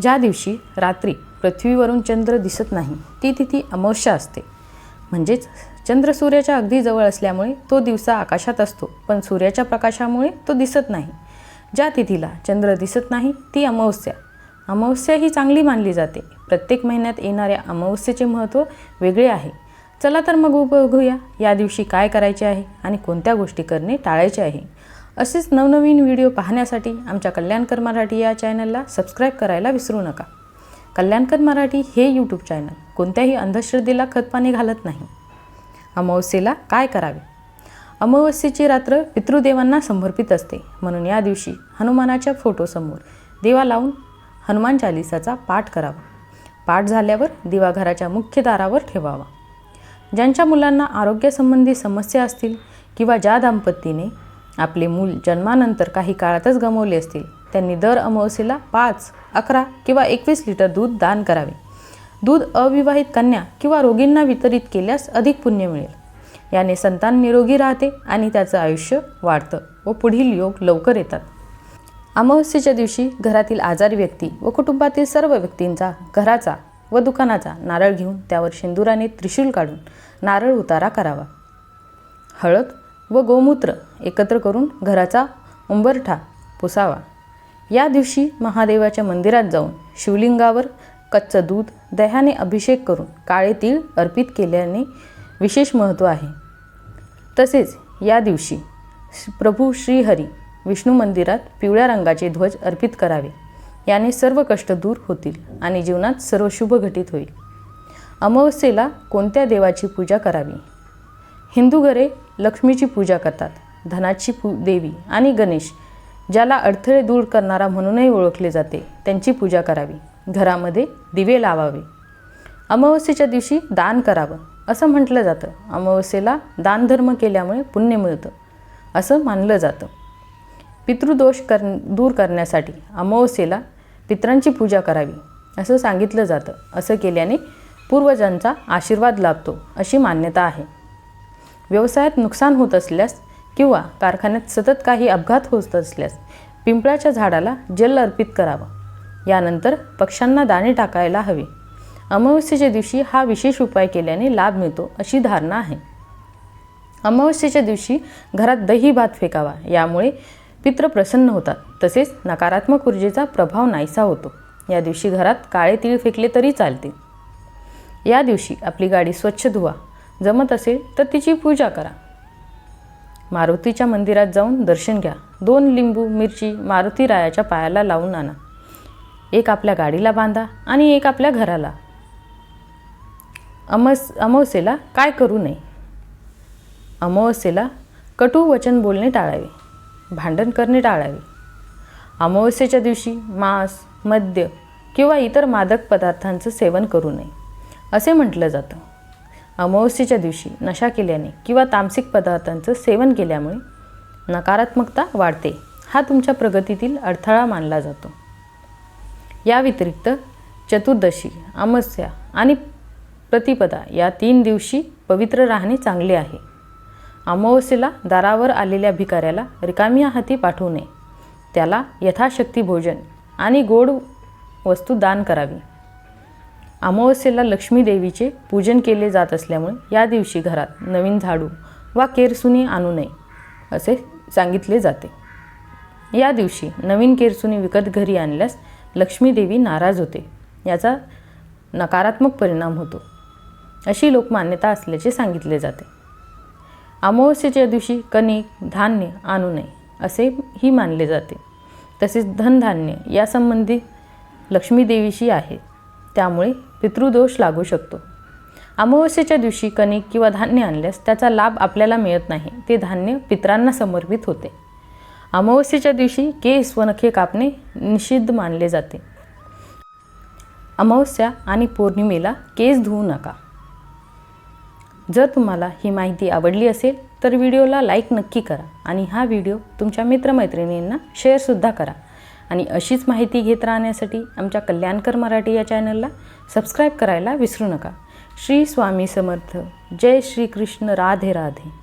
ज्या दिवशी रात्री पृथ्वीवरून चंद्र दिसत नाही ती तिथी अमावस्या असते. म्हणजेच चंद्र सूर्याच्या अगदी जवळ असल्यामुळे तो दिवसा आकाशात असतो पण सूर्याच्या प्रकाशामुळे तो दिसत नाही. ज्या तिथीला चंद्र दिसत नाही ती अमावस्या. अमावस्या ही चांगली मानली जाते. प्रत्येक महिन्यात येणाऱ्या अमावस्येचे महत्त्व वेगळे आहे. चला तर मग बघूया या दिवशी काय करायचे आहे आणि कोणत्या गोष्टी करणे टाळायचे आहे. असेच नवनवीन व्हिडिओ पाहण्यासाठी आमच्या कल्याणकर मराठी या चॅनलला सबस्क्राईब करायला विसरू नका. कल्याणकर मराठी हे यूट्यूब चॅनल. कोणत्याही अंधश्रद्धेला खतपाणी घालत नाही. अमावस्येला काय करावे? अमावस्येची रात्र पितृदेवांना समर्पित असते. म्हणून या दिवशी हनुमानाच्या फोटोसमोर दिवा लावून हनुमान चालिसाचा पाठ करावा. पाठ झाल्यावर दिवा घराच्या मुख्य दारावर ठेवावा. ज्यांच्या मुलांना आरोग्यासंबंधी समस्या असतील किंवा ज्या दाम्पतीने आपले मूल जन्मानंतर काही काळातच गमावले असतील. त्यांनी दर अमावस्येला पाच अकरा किंवा एकवीस लिटर दूध दान करावे. दूध अविवाहित कन्या किंवा रोगींना वितरित केल्यास अधिक पुण्य मिळेल. याने संतान निरोगी राहते आणि त्याचं आयुष्य वाढतं व पुढील योग लवकर येतात. अमावस्येच्या दिवशी घरातील आजारी व्यक्ती व कुटुंबातील सर्व व्यक्तींचा घराचा व दुकानाचा नारळ घेऊन त्यावर शेंदुराने त्रिशूल काढून नारळ उतारा करावा. हळद व गोमूत्र एकत्र करून घराचा उंबरठा पुसावा. या दिवशी महादेवाच्या मंदिरात जाऊन शिवलिंगावर कच्चं दूध दह्याने अभिषेक करून काळे तीळ अर्पित केल्याने विशेष महत्त्व आहे. तसेच या दिवशी प्रभू श्रीहरी विष्णू मंदिरात पिवळ्या रंगाचे ध्वज अर्पित करावे. याने सर्व कष्ट दूर होतील आणि जीवनात सर्व शुभ घटित होईल. अमावस्येला कोणत्या देवाची पूजा करावी? हिंदू घरे लक्ष्मीची पूजा करतात धनाची पू देवी आणि गणेश ज्याला अडथळे दूर करणारा म्हणूनही ओळखले जाते त्यांची पूजा करावी. घरामध्ये दिवे लावावे. अमावस्येच्या दिवशी दान करावं असं म्हटलं जातं. अमावस्येला दानधर्म केल्यामुळे पुण्य मिळतं असं मानलं जातं. पितृदोष कर दूर करण्यासाठी अमावस्येला पितरांची पूजा करावी असं सांगितलं जातं. असं केल्याने पूर्वजांचा आशीर्वाद लाभतो अशी मान्यता आहे. व्यवसायात नुकसान होत असल्यास किंवा कारखान्यात सतत काही अपघात होत असल्यास पिंपळाच्या झाडाला जल अर्पित करावं. यानंतर पक्ष्यांना दाणे टाकायला हवे. अमावस्येच्या दिवशी हा विशेष उपाय केल्याने लाभ मिळतो अशी धारणा आहे. अमावस्येच्या दिवशी घरात दही भात फेकावा यामुळे पित्र प्रसन्न होतात. तसेच नकारात्मक ऊर्जेचा प्रभाव नाहीसा होतो. या दिवशी घरात काळे तीळ फेकले तरी चालते. या दिवशी आपली गाडी स्वच्छ धुवा. जमत असेल तर तिची पूजा करा. मारुतीच्या मंदिरात जाऊन दर्शन घ्या. दोन लिंबू मिरची मारुती रायाच्या पायाला लावून आणा. एक आपल्या गाडीला बांधा आणि एक आपल्या घराला. अमस अमावस्येला काय करू नये? अमावस्येला कटू वचन बोलणे टाळावे. भांडण करणे टाळावे. अमावस्येच्या दिवशी मांस मद्य किंवा इतर मादक पदार्थांचं सेवन करू नये. असे म्हटलं जातं. अमावस्येच्या दिवशी नशा केल्याने किंवा तामसिक पदार्थांचं सेवन केल्यामुळे नकारात्मकता वाढते. हा तुमच्या प्रगतीतील अडथळा मानला जातो. या व्यतिरिक्त चतुर्दशी अमावस्या आणि प्रतिपदा या तीन दिवशी पवित्र राहणे चांगले आहे. अमावस्येला दारावर आलेल्या भिकाऱ्याला रिकाम्या हाती पाठवू नये. त्याला यथाशक्ती भोजन आणि गोड वस्तू दान करावी. अमावस्येला लक्ष्मी देवीचे पूजन केले जात असल्यामुळे या दिवशी घरात नवीन झाडू वा केरसुनी आणू नये असे सांगितले जाते. या दिवशी नवीन केरसुनी विकत घरी आणल्यास लक्ष्मी देवी नाराज होते. याचा नकारात्मक परिणाम होतो. अशी लोकमान्यता असल्याचे सांगितले जाते. अमावस्येच्या दिवशी कणिक धान्य आणू नये असेही मानले जाते. तसेच धनधान्य यासंबंधी लक्ष्मीदेवीशी आहे. त्यामुळे पितृदोष लागू शकतो. अमावस्येच्या दिवशी कणिक किंवा धान्य आणल्यास त्याचा लाभ आपल्याला मिळत नाही. ते धान्य पितरांना समर्पित होते. अमावस्येच्या दिवशी केस व नखे कापणे निषिद्ध मानले जाते. अमावस्या आणि पौर्णिमेला केस धुवू नका. जर तुम्हाला ही माहिती आवडली असेल तर व्हिडिओला लाईक नक्की करा आणि हा व्हिडिओ तुमच्या मित्रमैत्रिणींना शेअरसुद्धा करा. आणि अशीच माहिती घेत राहण्यासाठी आमच्या कल्याणकर मराठी या चॅनलला सबस्क्राईब करायला विसरू नका. श्री स्वामी समर्थ. जय श्रीकृष्ण. राधे राधे.